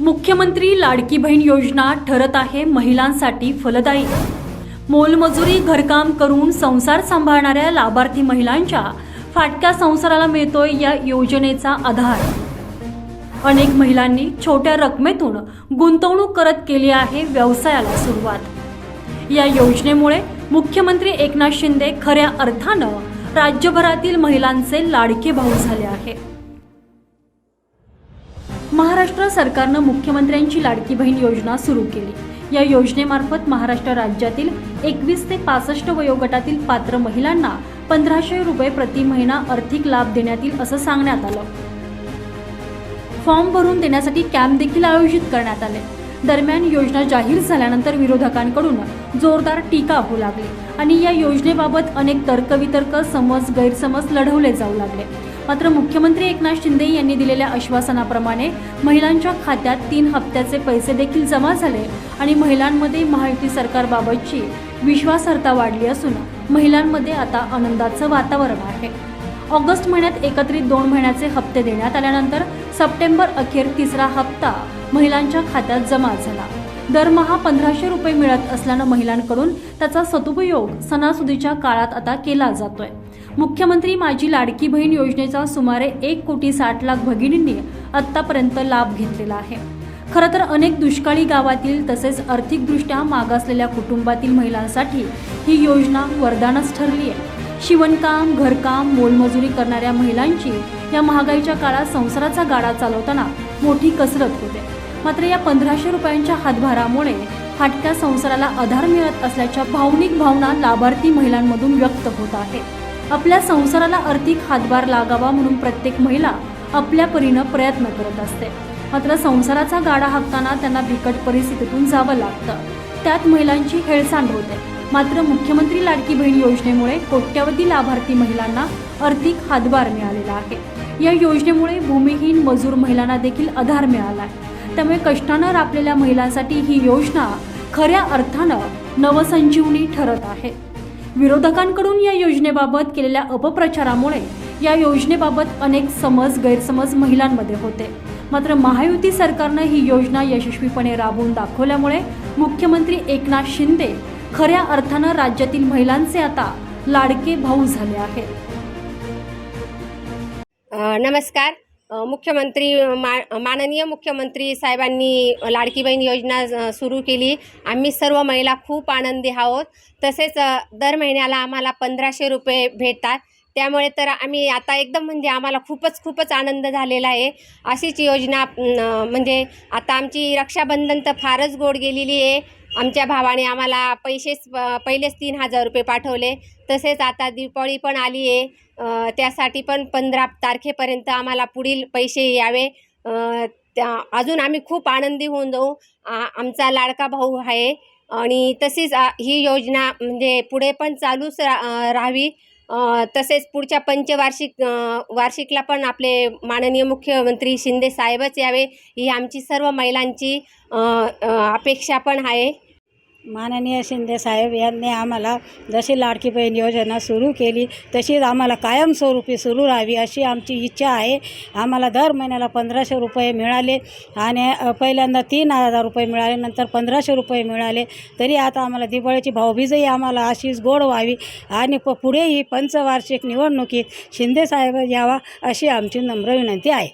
मुख्यमंत्री लाडकी बहीण योजना ठरत आहे महिलांसाठी फलदायी. मोलमजुरी घरकाम करून संसार सांभाळणाऱ्या लाभार्थी महिलांच्या फाटक्या संसाराला मिळतोय या योजनेचा आधार. अनेक महिलांनी छोट्या रकमेतून गुंतवणूक करत केली आहे व्यवसायाला सुरुवात. या योजनेमुळे मुख्यमंत्री एकनाथ शिंदे खऱ्या अर्थानं राज्यभरातील महिलांचे लाडके भाऊ झाले आहे महाराष्ट्र सरकारनं मुख्यमंत्र्यांची लाडकी बहीण योजना सुरू केली. या योजनेमार्फत महाराष्ट्र राज्यातील एकवीस ते पासष्ट वयोगटातील पात्र महिलांना पंधराशे रुपये प्रति महिना आर्थिक लाभ देण्यात येईल असं सांगण्यात आलं. फॉर्म भरून देण्यासाठी कॅम्प देखील आयोजित करण्यात आले. दरम्यान योजना जाहीर झाल्यानंतर विरोधकांकडून जोरदार टीका होऊ लागली आणि या योजनेबाबत अनेक तर्कवितर्क समज गैरसमज लढवले जाऊ लागले. मात्र मुख्यमंत्री एकनाथ शिंदे यांनी दिलेल्या आश्वासनाप्रमाणे महिलांच्या खात्यात तीन हप्त्याचे पैसे देखील जमा झाले आणि महिलांमध्ये महायुती सरकारबाबतची विश्वासार्हता वाढली असून महिलांमध्ये आता आनंदाचं वातावरण आहे. ऑगस्ट महिन्यात एकत्रित दोन महिन्याचे हप्ते देण्यात आल्यानंतर सप्टेंबर अखेर तिसरा हप्ता महिलांच्या खात्यात जमा झाला. दरमहा पंधराशे रुपये मिळत असल्यानं महिलांकडून त्याचा सदुपयोग सणासुदीच्या काळात आता केला जातोय. मुख्यमंत्री माझी लाडकी बहीण योजनेचा सुमारे एक कोटी साठ लाख भगिनींनी आत्तापर्यंत लाभ घेतलेला आहे. खरं तर अनेक दुष्काळी गावातील तसेच आर्थिकदृष्ट्या मागासलेल्या कुटुंबातील महिलांसाठी ही योजना वरदानच ठरली आहे. शिवणकाम घरकाम मोलमजुरी करणाऱ्या महिलांची या महागाईच्या काळात संसाराचा गाडा चालवताना मोठी कसरत होते. मात्र या पंधराशे रुपयांच्या हातभारामुळे फाटक्या संसाराला आधार मिळत असल्याच्या भावनिक भावना लाभार्थी महिलांमधून व्यक्त होत आहे आपल्या संसाराला आर्थिक हातभार लागावा म्हणून प्रत्येक महिला आपल्या परीनं प्रयत्न करत असते. मात्र संसाराचा गाडा हाकताना त्यांना बिकट परिस्थितीतून जावं लागतं. त्यात महिलांची हेळसांड होते. मात्र मुख्यमंत्री लाडकी बहीण योजनेमुळे कोट्यवधी लाभार्थी महिलांना आर्थिक हातभार मिळालेला आहे. या योजनेमुळे भूमिहीन मजूर महिलांना देखील आधार मिळाला आहे त्यामुळे कष्टानं राबलेल्या महिलांसाठी ही योजना खऱ्या अर्थानं नवसंजीवनी ठरत आहे. विरोधकांकडून या योजनेबाबत केलेल्या अपप्रचारामुळे या योजनेबाबत अनेक समज गैरसमज महिलांमध्ये होते. मात्र महायुती सरकारनं ही योजना यशस्वीपणे राबवून दाखवल्यामुळे मुख्यमंत्री एकनाथ शिंदे खऱ्या अर्थानं राज्यातील महिलांचे आता लाडके भाऊ झाले आहेत. नमस्कार. मुख्यमंत्री मा माननीय मुख्यमंत्री साहेबांनी लाडकी बहीण योजना सुरू केली. आम्ही सर्व महिला खूप आनंदी आहोत. तसेच दर महिन्याला आम्हाला पंधराशे रुपये भेटतात. त्यामुळे तर आम्ही आता एकदम म्हणजे आम्हाला खूपच खूपच आनंद झालेला आहे. अशीच योजना म्हणजे आता आमची रक्षाबंधन तर फारच गोड गेलेली आहे. आमच्या भावाने आम्हाला पैसेच पहिलेच तीन हजार रुपये पाठवले. तसेच आता दिवाळी पण आली आहे. त्यासाठी पण पंधरा तारखेपर्यंत आम्हाला पुढील पैसे यावे. त्या अजून आम्ही खूप आनंदी होऊन जाऊ. आमचा लाडका भाऊ आहे. आणि तसेच ही योजना म्हणजे पुढे पण चालूच रा राहावी. तसेच पुढच्या पंचवार्षिक वार्षिकला पण आपले माननीय मुख्यमंत्री शिंदे साहेबच यावे ही आमची सर्व महिलांची अपेक्षा पण आहे. माननीय शिंदे साहेब यांनी आम्हाला जशी लाडकी बहीण योजना सुरू केली तशीच आम्हाला कायमस्वरूपी सुरू राहावी अशी आमची इच्छा आहे. आम्हाला दर महिन्याला पंधराशे रुपये मिळाले आणि पहिल्यांदा तीन हजार रुपये मिळाले नंतर पंधराशे रुपये मिळाले. तरी आता आम्हाला दिवाळीची भाऊबीजही आम्हाला अशीच गोड व्हावी आणि प पुढेही पंचवार्षिक निवडणुकीत शिंदे साहेब यावा अशी आमची नम्र विनंती आहे.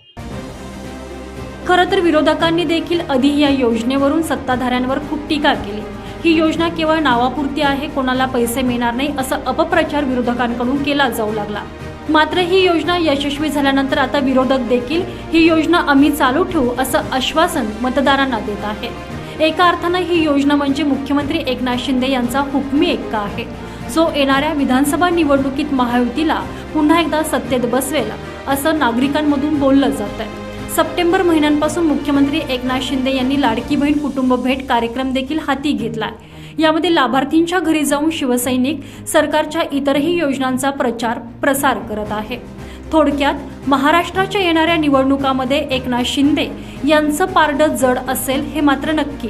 खरं तर विरोधकांनी देखील आधी या योजनेवरून सत्ताधाऱ्यांवर खूप टीका केली. ही योजना केवळ नावापुरती आहे कोणाला पैसे मिळणार नाही असं अपप्रचार विरोधकांकडून केला जाऊ लागला. मात्र ही योजना यशस्वी झाल्यानंतर आता विरोधक देखील ही योजना आम्ही चालू ठेवू असं आश्वासन मतदारांना देत आहे. एका अर्थानं ही योजना म्हणजे मुख्यमंत्री एकनाथ शिंदे यांचा हुकमी एक्का आहे. जो येणाऱ्या विधानसभा निवडणुकीत महायुतीला पुन्हा एकदा सत्तेत बसवेल असं नागरिकांमधून बोललं जात आहे सप्टेंबर महिन्यांपासून मुख्यमंत्री एकनाथ शिंदे यांनी लाडकी बहीण कुटुंब भेट कार्यक्रम देखील हाती घेतला यामध्ये लाभार्थींच्या घरी जाऊन शिवसैनिक सरकारच्या इतरही योजनांचा प्रचार प्रसार करत आहे. थोडक्यात महाराष्ट्राच्या येणाऱ्या निवडणुकामध्ये एकनाथ शिंदे यांचं पारडं जड असेल हे मात्र नक्की.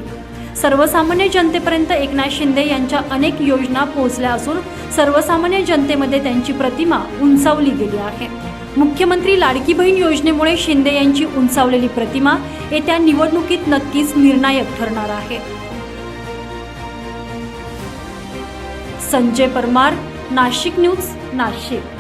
सर्वसामान्य जनतेपर्यंत एकनाथ शिंदे यांच्या अनेक योजना पोहोचल्या असून सर्वसामान्य जनतेमध्ये त्यांची प्रतिमा उंचावली गेली आहे. मुख्यमंत्री लाडकी बहीण योजनेमुळे शिंदे यांची उंचावलेली प्रतिमा येत्या निवडणुकीत नक्कीच निर्णायक ठरणार आहे. संजय परमार नाशिक न्यूज नाशिक.